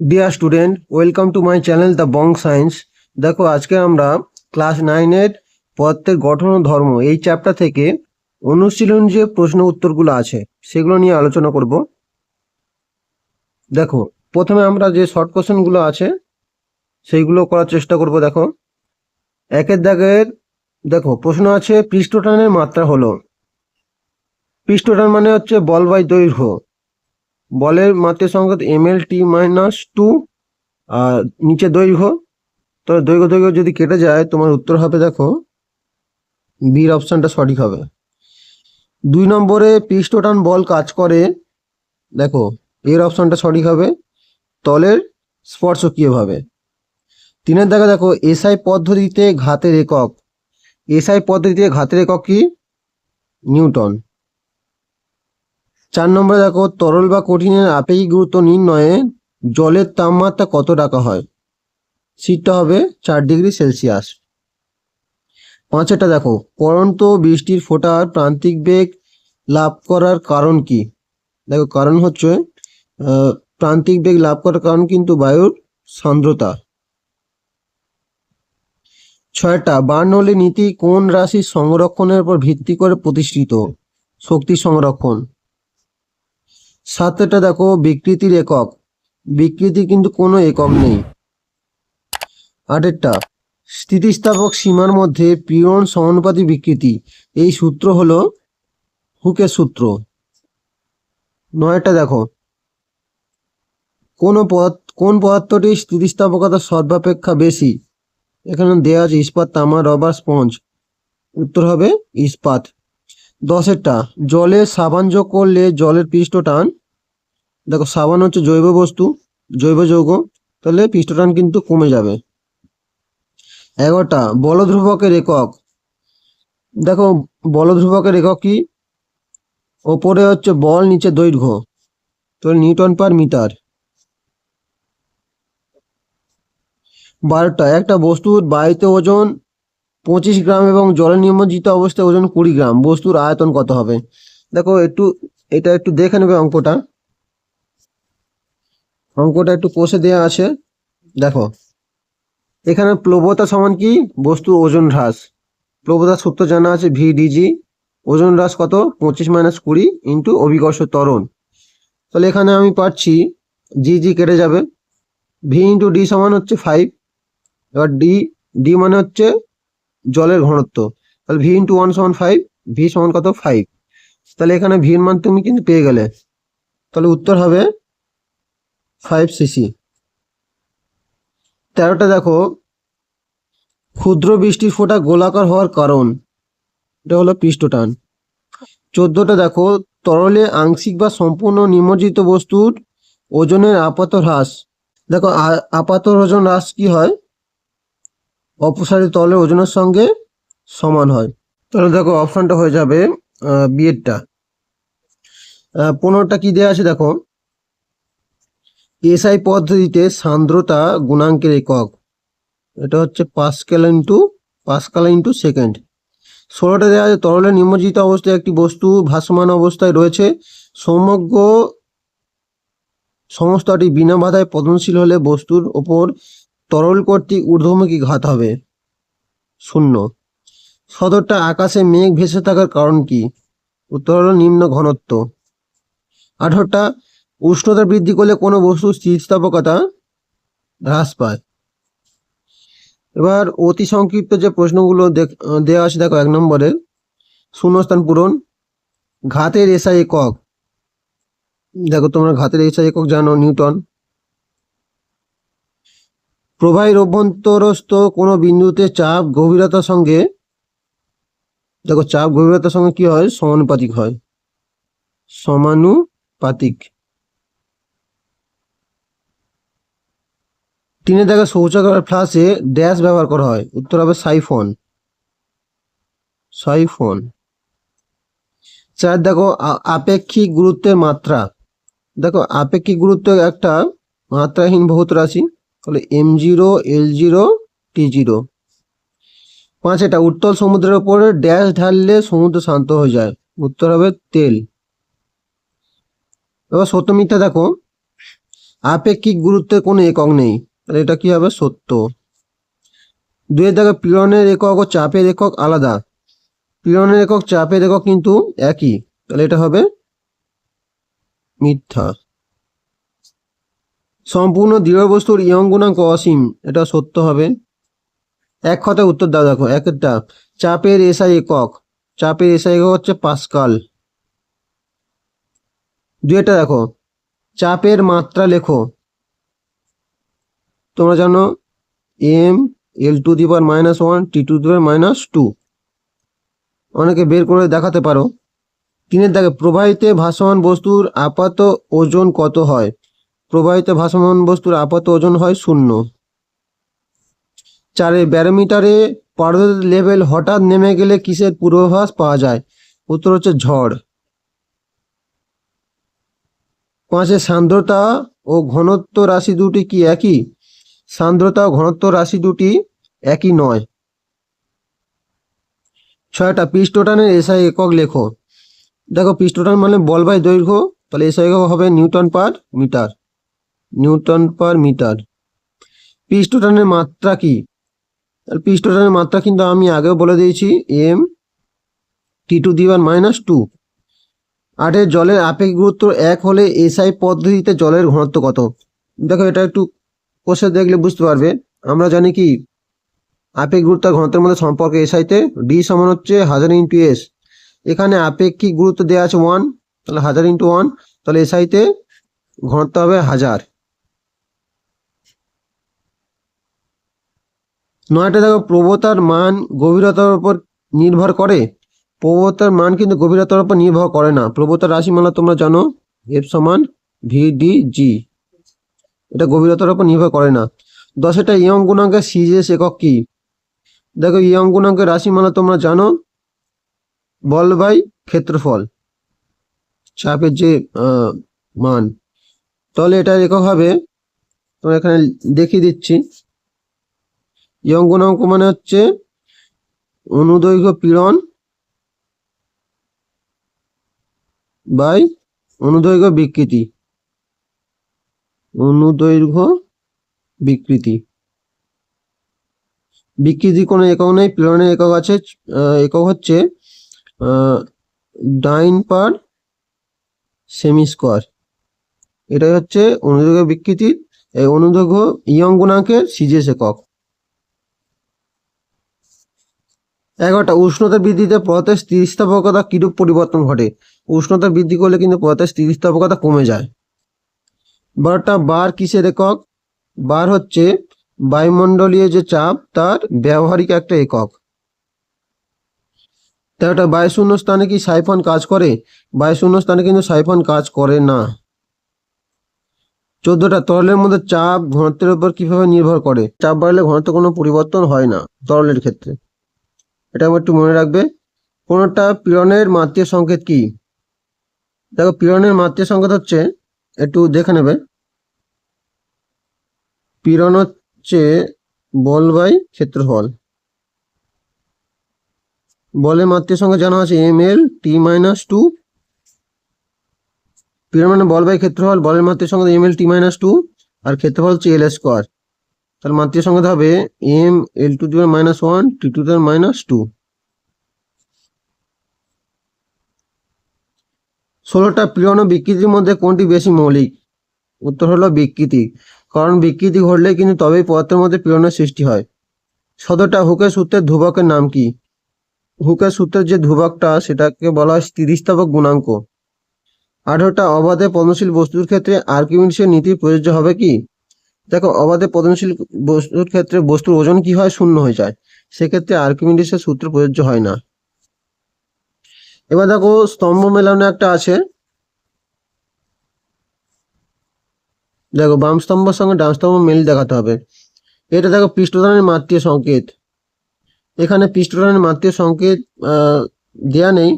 Dear student welcome to my channel the Bong science দেখো, আজকে আমরা ক্লাস নাইনের পদার্থের গঠন ও ধর্ম এই চ্যাপ্টার থেকে অনুশীলন যে প্রশ্ন উত্তরগুলো আছে, সেগুলো নিয়ে আলোচনা করব। দেখো, প্রথমে আমরা যে শর্ট কোশ্চেনগুলো আছে, সেইগুলো করার চেষ্টা করব, দেখো। একের দাগের, দেখো, প্রশ্ন আছে, পৃষ্ঠটানের মাত্রা হলো। পৃষ্ঠটান মানে হচ্ছে বল বাই দৈর্ঘ্য। বলের মাত্রের সংখ্যা M L T minus two আর নিচে দৈর্ঘ্য। তো দৈর্ঘ্য দৈর্ঘ্য যদি কেটে যায়, তোমার উত্তর হবে, দেখো বির অপশানটা সঠিক হবে। দুই নম্বরে পৃষ্ঠটান বল কাজ করে, দেখো এর অপশানটা সঠিক হবে, তলের স্পর্শকীয়ভাবে তিনের দেখা, দেখো এসআই পদ্ধতিতে ঘাতের একক। এসআই পদ্ধতিতে ঘাতের একক কি? নিউটন। চার নম্বরে দেখো, তরল বা কঠিনের আপেক্ষিক গুরুত্ব নির্ণয়ে জলের তাপমাত্রা কত টাকা হয়? শীতটা হবে চার ডিগ্রি সেলসিয়াস। পাঁচেরটা দেখো পরন্ত বৃষ্টির ফোটার প্রান্তিক বেগ লাভ করার কারণ কি? দেখো, কারণ হচ্ছে প্রান্তিক বেগ লাভ করার কারণ কিন্তু বায়ুর সান্দ্রতা। ছয়টা বার্নৌলি নীতি কোন রাশির সংরক্ষণের উপর ভিত্তি করে প্রতিষ্ঠিত? শক্তি সংরক্ষণ। সাতটা দেখো বিকৃতির একক বিকৃতি কিন্তু কোনো একক নেই। আটেরটা, স্থিতিস্থাপক সীমার মধ্যে পীড়ন সমানুপাতি বিকৃতি। এই সূত্র হলো হুকের সূত্র। নয়টা দেখো, কোন পদার্থ কোন পদার্থটির স্থিতিস্থাপকতা সর্বাপেক্ষা বেশি? এখানে দেওয়া আছে ইস্পাত, তামা, রবার, স্পঞ্জ। উত্তর হবে ইস্পাত। দশেরটা। জলে সাবান যোগ করলে জলের পৃষ্ঠটান দেখো, সাবান হচ্ছে জৈব বস্তু, জৈব যৌগ। তাহলে পৃষ্ঠটান কিন্তু কমে যাবে। এগারোটা, বলধ্রুবকের একক। দেখো, বলধ্রুবকের একক কি? ওপরে হচ্ছে বল, নিচে দৈর্ঘ্য। তো নিউটন পার মিটার। বারোটা, একটা বস্তুর বায়ুতে ওজন পঁচিশ গ্রাম এবং জলে নিমজ্জিত অবস্থায় ওজন কুড়ি গ্রাম। বস্তুর আয়তন কত হবে? দেখো, একটু, এটা একটু দেখে নেবে অঙ্কটা। অঙ্কটা একটু কষে দেওয়া আছে। দেখো, এখানে প্লবতা সমান কি? বস্তুর ওজন হ্রাস। প্লবতার সূত্র জানা আছে ভি ডিজি ওজন হ্রাস কত? পঁচিশ মাইনাস কুড়ি ইন্টু অভিকর্ষ ত্বরণ। তাহলে এখানে আমি পাচ্ছি, জি জি কেটে যাবে। ভি ইন্টু ডি সমান হচ্ছে ফাইভ। এবার ডি ডি মানে হচ্ছে জলের ঘনত্ব। তাহলে ভি ইন্টু ওয়ান সমান ফাইভ ভি সমান কত? ফাইভ তাহলে এখানে ভির মান তুমি কিন্তু পেয়ে গেলে। তাহলে উত্তর হবে ফাইভ সিসি তেরোটা দেখো। ক্ষুদ্র বৃষ্টির ফোঁটা গোলাকার হওয়ার কারণ। এটা হলো পৃষ্ঠটান। চোদ্দটা দেখো। তরলে আংশিক বা সম্পূর্ণ নিমজ্জিত বস্তুর ওজনের আপাত হ্রাস। দেখো আপাত ওজন হ্রাস কি হয়? অপসারিত তলের ওজনের সঙ্গে সমান হয়। তাহলে দেখো অপশনটা হয়ে যাবে বিয়েরটা পনেরোটা কি দেওয়া আছে দেখো? এসআই পদ্ধতিতে সান্দ্রতা গুণাঙ্কের একক। এটা হচ্ছে pascal into pascal into second ষোলোটা দেওয়া আছে, তরলে নিমজ্জিত অবস্থায় একটি বস্তু ভাসমান অবস্থায় রয়েছে। সমগ্র সমস্তটি বিনা বাধায় পতনশীল হলে বস্তুর ওপর তরল কর্তৃক ঊর্ধ্বমুখী ঘাত হবে। শূন্য। সদরটা আকাশে মেঘ ভেসে থাকার কারণ কি? উত্তর হলো নিম্ন ঘনত্ব। আঠারোটা, উষ্ণতা বৃদ্ধি করলে কোনো বস্তুর স্থিতিস্থাপকতা হ্রাস পায়। এবার অতি সংক্ষিপ্ত যে প্রশ্নগুলো দেওয়া আছে, দেখো এক নম্বরে। শূন্যস্থান পূরণ। ঘাতের এসআই একক। দেখো তোমরা ঘাতের এসআই একক জানো, নিউটন। প্রবাহের অভ্যন্তরস্থ কোনো বিন্দুতে চাপ গভীরতার সঙ্গে, দেখো চাপ গভীরতার সঙ্গে কি হয়? সমানুপাতিক হয়। সমানুপাতিক। তিনে দেখা শৌচাগার ফ্লাসে ড্যাশ ব্যবহার করা হয়। উত্তর হবে সাইফন সাইফন চার দেখো আপেক্ষিক গুরুত্বের মাত্রা। দেখো আপেক্ষিক গুরুত্ব একটা মাত্রাহীন বহুত রাশি তাহলে M zero L zero T zero পাঁচ, এটা উত্তল সমুদ্রের উপরে ড্যাশ ঢাললে সমুদ্র শান্ত হয়ে যায়। উত্তর হবে তেল। এবার সত্য মিথ্যা দেখো। আপেক্ষিক গুরুত্বের কোনো একক নেই। তাহলে এটা কি হবে? সত্য। দুয়ের দেখো পীড়নের একক ও চাপের একক আলাদা। পীড়নের একক, চাপের একক কিন্তু একই। তাহলে এটা হবে মিথ্যা। সম্পূর্ণ দৃঢ় বস্তুর ইয়ং গুণাঙ্ক অসীম। এটা সত্য হবে। এক কথায় উত্তর দাও, দেখো একটা। চাপের এসআই একক। চাপের এসআই একক হচ্ছে পাস্কাল। দুইটা দেখো। চাপের মাত্রা লেখো। তোমরা জানো, M, L to the power minus one, T to the power minus two. অনেকে বের করে দেখাতে পারো। তিনের দাগে, প্রবাহিতে ভাসমান বস্তুর আপাত ওজন কত হয়? প্রবাহিত ভাসমান বস্তুর আপাত ওজন হয় শূন্য। চারে ব্যারোমিটারে পারদের লেভেল হঠাৎ নেমে গেলে কিসের পূর্বাভাস পাওয়া যায়? উত্তর হচ্ছে ঝড়। পাঁচে সান্দ্রতা ও ঘনত্ব রাশি দুটি কি একই? সান্দ্রতা ও ঘনত্ব রাশি দুটি একই নয়। ছয়টা পিস্টোটানের এসআই একক লেখো। দেখো পৃষ্ঠটান মানে বল বাই দৈর্ঘ্য, তাহলে এসআই একক হবে newton per metre. Newton per metre. পিস্টোটানের মাত্রা কি? পিস্টোটানের মাত্রা কিন্তু আমি আগেও বলে দিয়েছি, এম টি টু দিওয়ান মাইনাস টু। আটের জলের আপেক্ষিক গুরুত্ব এক হলে এসআই পদ্ধতিতে জলের ঘনত্ব কত? দেখো, এটা একটু কোষে দেখলে বুঝতে পারবে। আমরা জানি কি, আপেক্ষিক গুরুত্ব ঘনত্বের মধ্যে সম্পর্ক এসআইতে ডি সমান হচ্ছে হাজার ইন্টু এস। এখানে আপেক্ষিক গুরুত্ব দেওয়া আছে ওয়ান, তাহলে হাজার ইন্টু ওয়ান, তাহলে এসআইতে ঘনত্ব হবে হাজার। নয়টা দেখো, প্রবতার মান গভীরতার উপর নির্ভর করে। প্রবতার মান কিন্তু গভীরতার উপর নির্ভর করে না। প্রবতার রাশিমালা তোমরা জানো এফ সমান ভি ডি জি এটা গভীরতার উপর নির্ভর করে না। দশেটা ইয়ং গুণাঙ্কের সিজিএস একক কি? দেখো, ইয়ং গুণাঙ্কের রাশিমালা তোমরা জানো, বল বাই ক্ষেত্রফল, চাপের যে মান। তাহলে এটা একক হবে, তোমরা এখানে দেখিয়ে দিচ্ছি। ইয়ং গুণাঙ্ক মানে হচ্ছে অনুদৈর্ঘ্য পীড়ন বাই অনুদৈর্ঘ্য বিকৃতি। অনুদৈর্ঘ্য বিকৃতি। বিকৃতি কোনো একক নেই, পীড়নের একক আছে একক হচ্ছে ডাইন পার সেমি স্কোয়ার। এটাই হচ্ছে অনুদৈর্ঘ্য বিকৃতির এই অনুদৈর্ঘ্য গুণাঙ্কের সিজিএস একক। এগারোটা, উষ্ণতা বৃদ্ধিতে পদার্থের স্থিতিস্থাপকতা কিরূপ পরিবর্তন ঘটে? উষ্ণতা বৃদ্ধি করলে কিন্তু পদার্থের স্থিতিস্থাপকতা কমে যায়। বারোটা, বার কিসের একক? বার হচ্ছে বায়ুমণ্ডলীয় যে চাপ, তার ব্যবহারিক একটা একক। তেরোটা বায়ুশূন্য স্থানে কি সাইফন কাজ করে? বায়ুশূন্য স্থানে কিন্তু সাইফন কাজ করে না। চোদ্দটা, তরলের মধ্যে চাপ ঘনত্বের উপর কীভাবে নির্ভর করে? চাপ বাড়লে ঘনত্ব কোনো পরিবর্তন হয় না তরলের ক্ষেত্রে। এটা একটু মনে রাখবে। কোনটা পীড়নের মাত্রীয় সংকেত কি? দেখো, পীড়নের মাত্রীয় সংকেত হচ্ছে, একটু দেখে নেবে। পীড়ন হচ্ছে বল বাই ক্ষেত্রফল। বলের মাত্রীয় সংখ্যা জানা আছে, M L T minus two. পীড়ন মানে বল বাই ক্ষেত্রফল, বলের মাত্রীয় সংখ্যা M L T minus two, আর ক্ষেত্রফল হচ্ছে এল স্কোয়ার। তাহলে মাত্রীয় সংখ্যা হবে M L to the minus one T to the minus two ষোলোটা ও বিকৃতির মধ্যে কোনটি বেশি মৌলিক? উত্তর হলো বিকৃতি। কারণ বিকৃতি ঘটলে কিন্তু তবেই পদার্থের মধ্যে পীড়নের সৃষ্টি হয়। সতেরোটা হুকের সূত্রের ধ্রুবকের নাম কি? হুকের সূত্রের যে ধ্রুবকটা, সেটাকে বলা হয় স্থিতিস্থাপক গুণাঙ্ক। আঠারোটা অবাধে পতনশীল বস্তুর ক্ষেত্রে আর্কিমিডিসের নীতি প্রযোজ্য হবে কি? দেখো অবাধে পতনশীল বস্তুর ক্ষেত্রে বস্তুর ওজন কি হয়? শূন্য হয়ে যায়। সেক্ষেত্রে আর্কিমিডিসের সূত্র প্রযোজ্য হয় না। এবার দেখো, স্তম্ভ মেলানো একটা আছে। দেখো, বাম স্তম্ভের সঙ্গে ডান স্তম্ভ মিল দেখাতে হবে। এটা দেখো পৃষ্ঠটানের মাত্রীয় সংকেত। এখানে পৃষ্ঠটানের মাত্রীয় সংকেত দেয়া নেই।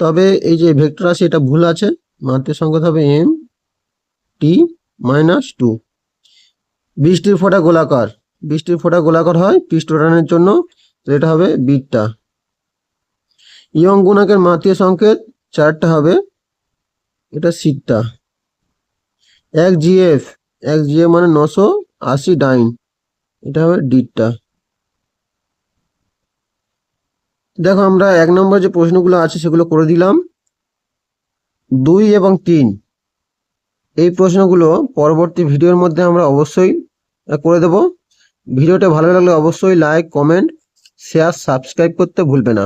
তবে এই যে ভেক্টর আছে, এটা ভুল আছে। মাতৃ সংকেত হবে এম টি মাইনাস টু বৃষ্টির ফোঁটা গোলাকার। বৃষ্টির ফোঁটা গোলাকার হয় পৃষ্ঠটানের জন্য, তো এটা হবে বিটটা। ইয়ং গুণাকের মাত্রীয় সংকেত চারটা হবে, এটা সিটটা। এক জিএফ, এক জি এ মানে নশো আশি ডাইন, এটা হবে ডিটটা। দেখো আমরা এক নম্বর যে প্রশ্নগুলো আছে সেগুলো করে দিলাম। দুই এবং তিন, এই প্রশ্নগুলো পরবর্তী ভিডিওর মধ্যে আমরা অবশ্যই করে দেব। ভিডিওটা ভালো লাগলে অবশ্যই লাইক কমেন্ট শেয়ার সাবস্ক্রাইব করতে ভুলবে না।